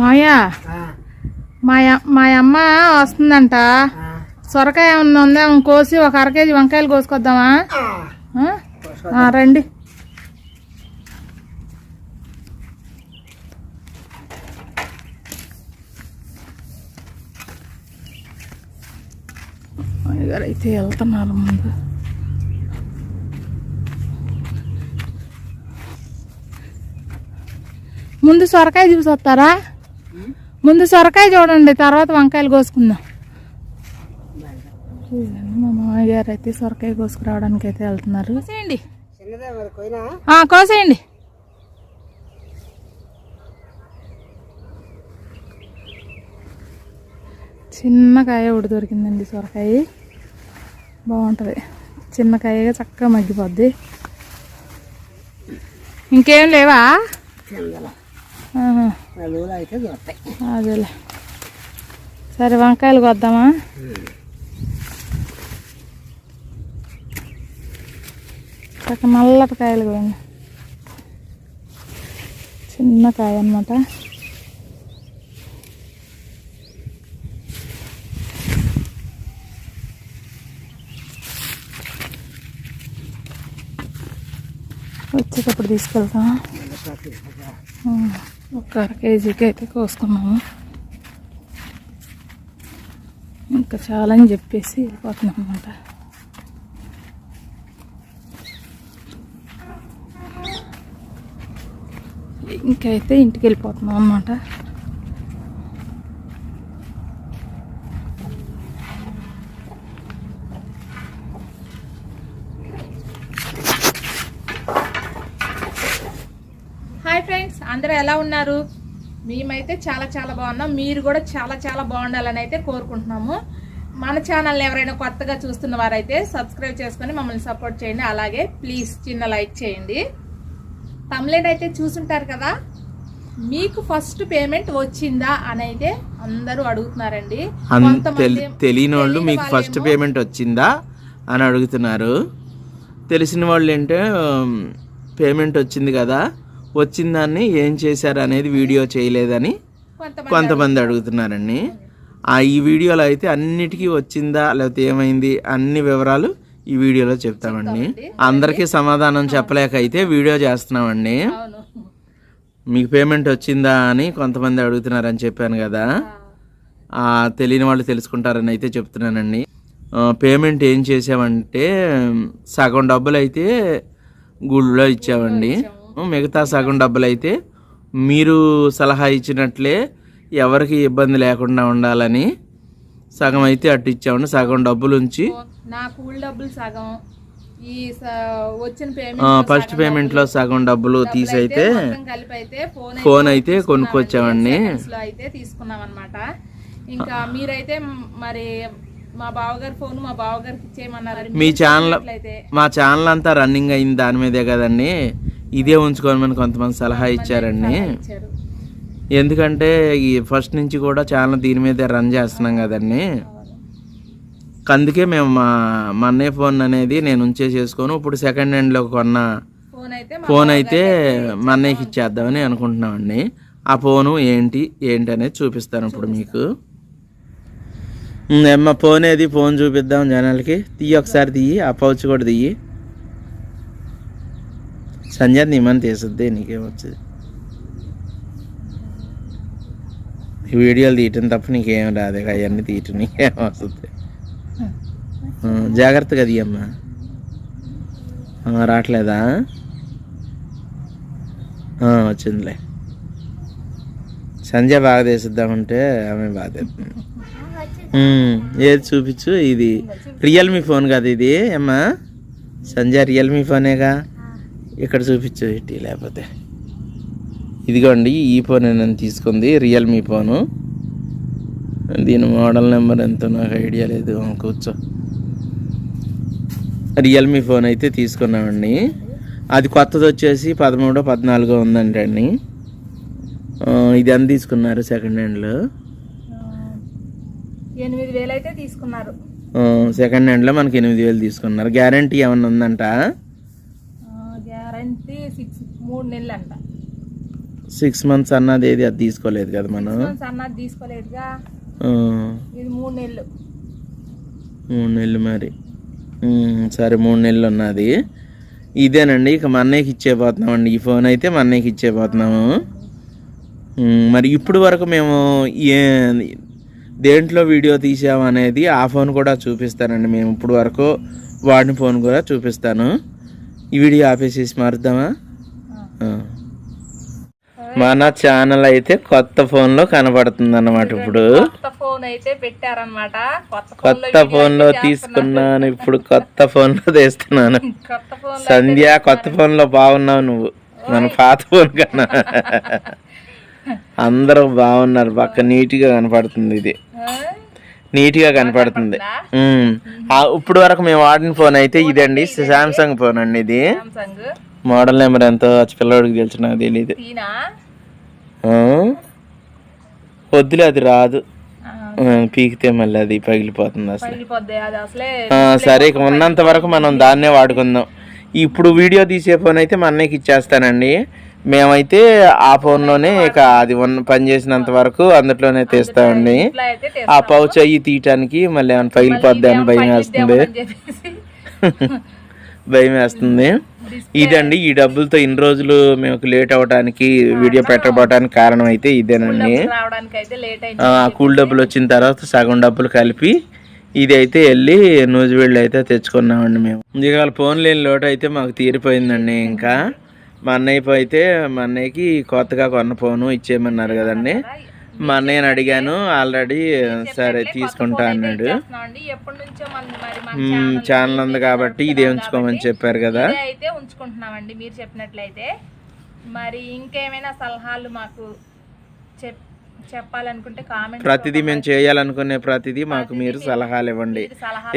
మాయా? మా అమ్మ వస్తుందంట. సొరకాయ ఏమన్నా ఉందా? కోసి ఒక అర కేజీ వంకాయలు కోసుకొద్దామా? రండి. అయితే వెళ్తున్నారు ముందు. ముందు సొరకాయ చూసి వస్తారా? ముందు సొరకాయ చూడండి తర్వాత వంకాయలు కోసుకుందాం. మా మామయ్య గారు అయితే సొరకాయ కోసుకురావడానికి అయితే వెళ్తున్నారు. కోసేయండి. చిన్నదే మరి పోయినా ఆ, కోసేయండి. చిన్న కాయ ఒకటి దొరికిందండి సొరకాయ. బాగుంటుంది. చిన్న కాయగా చక్కగా మగ్గిపోద్ది. ఇంకేం లేవా? అయితే అదేలే. సరే వంకాయలు కొద్దామా? చక్క నల్లటి కాయలు కూడా చిన్న కాయ అన్నమాట. వచ్చేటప్పుడు తీసుకెళ్తాం ఒక అర కేజీకి అయితే కోసుకున్నాము. ఇంకా చాలా అని చెప్పేసి వెళ్ళిపోతున్నాం అనమాట ఇంకైతే ఇంటికి వెళ్ళిపోతున్నాం అనమాట హాయ్ ఫ్రెండ్స్ అందరూ ఎలా ఉన్నారు? మేమైతే చాలా చాలా బాగున్నాం. మీరు కూడా చాలా చాలా బాగుండాలని అయితే కోరుకుంటున్నాము. మన ఛానల్ని ఎవరైనా కొత్తగా చూస్తున్న వారైతే సబ్స్క్రైబ్ చేసుకొని మమ్మల్ని సపోర్ట్ చేయండి. అలాగే ప్లీజ్ చిన్న లైక్ చేయండి. తమ్లెట్ అయితే చూసుంటారు కదా? మీకు ఫస్ట్ పేమెంట్ వచ్చిందా అని అయితే అందరూ అడుగుతున్నారండి. తెలియని వాళ్ళు మీకు ఫస్ట్ పేమెంట్ వచ్చిందా అని అడుగుతున్నారు. తెలిసిన వాళ్ళు ఉమ్, పేమెంట్ వచ్చింది కదా? వచ్చిన దాన్ని ఏం చేశారు అనేది వీడియో చేయలేదని కొంతమంది అడుగుతున్నారండి. ఆ ఈ వీడియోలో అయితే అన్నిటికీ వచ్చిందా లేకపోతే ఏమైంది అన్ని వివరాలు ఈ వీడియోలో చెప్తామండి. అందరికీ సమాధానం చెప్పలేక అయితే వీడియో చేస్తున్నామండి. మీకు పేమెంట్ వచ్చిందా అని కొంతమంది అడుగుతున్నారని చెప్పాను కదా. ఆ, తెలియని వాళ్ళు తెలుసుకుంటారని అయితే చెప్తున్నానండి. పేమెంట్ ఏం చేసామంటే సగం డబ్బులు అయితే గుళ్ళో ఇచ్చామండి మిగతా సగం డబ్బులు అయితే మీరు సలహా ఇచ్చినట్లే ఎవరికి ఇబ్బంది లేకుండా ఉండాలని సగం అయితే అటు ఇచ్చామండి. సగం డబ్బులు ఉంచి నా కూల్ డబ్బులు సగం ఈ వచ్చిన ఆ, పేమెంట్ ఫస్ట్ పేమెంట్లో సగం డబ్బులు తీసి అయితే మొత్తం కలిపి అయితే ఫోన్ అయితే కొనుక్కొచ్చామండి. లో అయితే తీసుకున్నాం అనమాట ఇంకా మీరైతే మరి మా బావగారి ఫోన్ మా బావగారికి ఇచ్చేయమన్నారు మీ ఛానల్ మా ఛానల్ అంతా రన్నింగ్ అయింది దాని మీదే కదండి. ఇదే ఉంచుకోమని కొంతమంది సలహా ఇచ్చారండి. ఇచ్చారు. ఎందుకంటే ఈ ఫస్ట్ నుంచి కూడా ఛానల్ దీని మీదే రన్ చేస్తున్నాం కదండి. అందుకే మేము మా మా అన్నయ్య ఫోన్ అనేది నేను ఉంచే చేసుకోను ఇప్పుడు సెకండ్ హ్యాండ్లో కొన్న ఫోన్ అయితే మా అన్నయ్యకి ఇచ్చేద్దామని అనుకుంటున్నామండి. ఆ ఫోను ఏంటి ఏంటి అనేది చూపిస్తాను ఇప్పుడు మీకు. అమ్మ ఫోన్ ఏది? ఫోన్ చూపిద్దాం జనాలకి. తీయి ఒకసారి తీయి ఆ పౌచ్ కూడా తీయి. సంజయ్ నీమని తీసుద్ది నీకేమొచ్చింది ఈ వీడియోలు తీయటం తప్ప నీకేం రాదు అవన్నీ తీయటం నీకేం వస్తుంది. జాగ్రత్తగా తీయమ్మా. రావట్లేదా? వచ్చిందిలే. సంజయ్ బాగా తీసిద్దామంటే ఆమె బాగా తెస్తుంది ఏది చూపించు ఇది రియల్మీ ఫోన్ కదా ఇది అమ్మా సంజయ్ రియల్మీ ఫోనేగా? ఇక్కడ చూపించు ఇటీ లేకపోతే? ఇదిగోండి ఈ ఫోన్ నేను తీసుకుంది రియల్మీ ఫోను దీని మోడల్ నెంబర్ ఎంతో నాకు ఐడియా లేదు. కూర్చో. రియల్మీ ఫోన్ అయితే తీసుకున్నామండి. అది కొత్తది వచ్చేసి పదమూడో పద్నాలుగో ఉందంటండి ఆ, ఇది ఎంత తీసుకున్నారు సెకండ్ హ్యాండ్లో ఎనిమిది వేలు అయితే తీసుకున్నారు. సెకండ్ హ్యాండ్లో మనకి ఎనిమిది వేలు తీసుకున్నారు. గ్యారంటీ ఏమన్నా ఉందంట? మూడు నెలలు అంట సిక్స్ మంత్స్ అన్నది ఏది అది తీసుకోలేదు కదా మనం? అన్నది తీసుకోలేదుగా. ఇది మూడు నెలలు. మూడు నెలలు మరి. సరే మూడు నెలలు ఉన్నది ఇదేనండి ఇక మా అన్నయ్యకి ఇచ్చేపోతున్నామండి ఈ ఫోన్ అయితే మా అన్నయ్యకి ఇచ్చేపోతున్నాము మరి ఇప్పుడు వరకు మేము ఏ దేంట్లో వీడియో తీసాము అనేది ఆ ఫోన్ కూడా చూపిస్తానండి. మేము ఇప్పుడు వరకు వాడిన ఫోన్ కూడా చూపిస్తాను. ఈ వీడియో ఆపేసేసి మారుద్దామా. మన ఛానల్ అయితే కొత్త ఫోన్లో కనబడుతుంది అన్నమాట ఇప్పుడు. కొత్త ఫోన్ అయితే పెట్టారనమాట కొత్త లో ఫోన్లో. తీసుకున్నాను ఇప్పుడు కొత్త ఫోన్లో తీస్తున్నాను. ఫోన్ సంధ్య కొత్త ఫోన్లో బాగున్నావు నువ్వు. మన పాత ఫోన్ కన్నా. అందరూ బాగున్నారు. పక్క నీట్గా కనపడుతుంది ఇది. నీట్గా కనపడుతుంది. ఇప్పుడు వరకు మేము వాడిన ఫోన్ అయితే ఇదండి. సామ్సంగ్ ఫోన్ అండి ఇది. మోడల్ నెంబర్ ఎంతో పిల్లవాడికి తెలిసి నాకు తెలియదు? వద్దులే అది రాదు. పీకితే మళ్ళీ అది పగిలిపోతుంది అసలు. సరే ఇక ఉన్నంత వరకు మనం దాన్నే వాడుకుందాం. ఇప్పుడు వీడియో తీసే ఫోన్ అయితే మా అన్నయ్యకి ఇచ్చేస్తానండి. మేమైతే ఆ ఫోన్లోనే ఇక అది ఉన్న పని చేసినంత వరకు అందులోనే తీస్తామండి ఆ పౌచ్ అయ్యి తీయటానికి మళ్ళీ ఏమైనా పగిలిపోద్ది అని భయం వేస్తుంది. భయం వేస్తుంది. ఇదండి ఈ డబ్బులతో ఇన్ని రోజులు మేము లేట్ అవ్వడానికి వీడియో పెట్టబోవడానికి కారణం అయితే ఇదేనండి. కూల్ డబ్బులు వచ్చిన తర్వాత సగం డబ్బులు కలిపి ఇది అయితే వెళ్ళి నూజివీళ్ళు అయితే తెచ్చుకున్నామండి మేము. ఇవాళ ఫోన్ లేని లోటు అయితే మాకు తీరిపోయిందండి ఇంకా. మా అన్నయ్య అయితే మా అన్నయ్యకి కొత్తగా కొన్న ఫోను ఇచ్చేయమన్నారు కదండి. మా అన్నయ్యని అడిగాను ఆల్రెడీ సరే తీసుకుంటా అన్నాడు. ఛానల్ ఉంది కాబట్టి ఇదే ఉంచుకోమని చెప్పారు కదా. అయితే ఉంచుకుంటున్నామండి మీరు చెప్పినట్లయితే. మరి ఇంకేమైనా సలహాలు మాకు చెప్ చెప్పాలనుకుంటే కామెంట్ ప్రతిదీ మేము చేయాలనుకునే ప్రతిదీ మాకు మీరు సలహాలు ఇవ్వండి.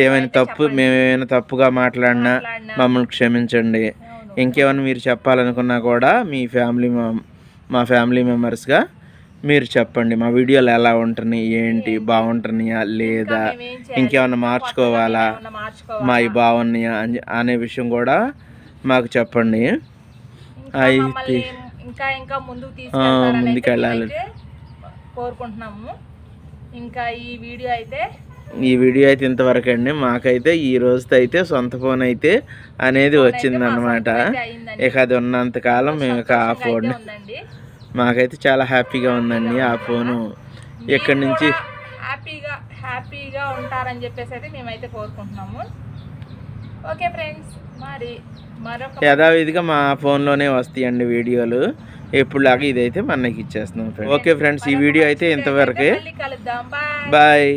ఏమైనా తప్పు మేము ఏమైనా తప్పుగా మాట్లాడినా మమ్మల్ని క్షమించండి. ఇంకేమైనా మీరు చెప్పాలనుకున్నా కూడా మీ ఫ్యామిలీ మా ఫ్యామిలీ మెంబర్స్గా మీరు చెప్పండి మా వీడియోలు ఎలా ఉంటున్నాయి ఏంటి బాగుంటున్నాయా లేదా ఇంకేమైనా మార్చుకోవాలా? మా ఈ బాగున్నాయా అని అనే విషయం కూడా మాకు చెప్పండి. మమ్మల్ని ఇంకా ఇంకా ముందుకు అయితే మేమైతే కోరుకుంటున్నాము. ఇంకా ఈ వీడియో అయితే ఈ వీడియో అయితే ఇంతవరకు అండి. మాకైతే ఈ రోజుతో అయితే సొంత ఫోన్ అయితే అనేది వచ్చిందనమాట ఇక అది ఉన్నంత కాలం మేము ఇక ఆ ఫోన్ మాకైతే చాలా హ్యాపీగా ఉందండి. ఆ ఫోను ఎక్కడి నుంచి? హ్యాపీగా హ్యాపీగా ఉంటారని చెప్పేసి అయితే మేమైతే కోరుకుంటున్నాము. ఓకే ఫ్రెండ్స్ మరి మరొక యథావిధిగా మా ఫోన్లోనే వస్తాయండి వీడియోలు. ఎప్పుడులాగా ఇదైతే మనకి ఇచ్చేస్తున్నాం ఫ్రెండ్స్. ఓకే. ఫ్రెండ్స్ ఈ వీడియో అయితే ఇంతవరకే. బాయ్.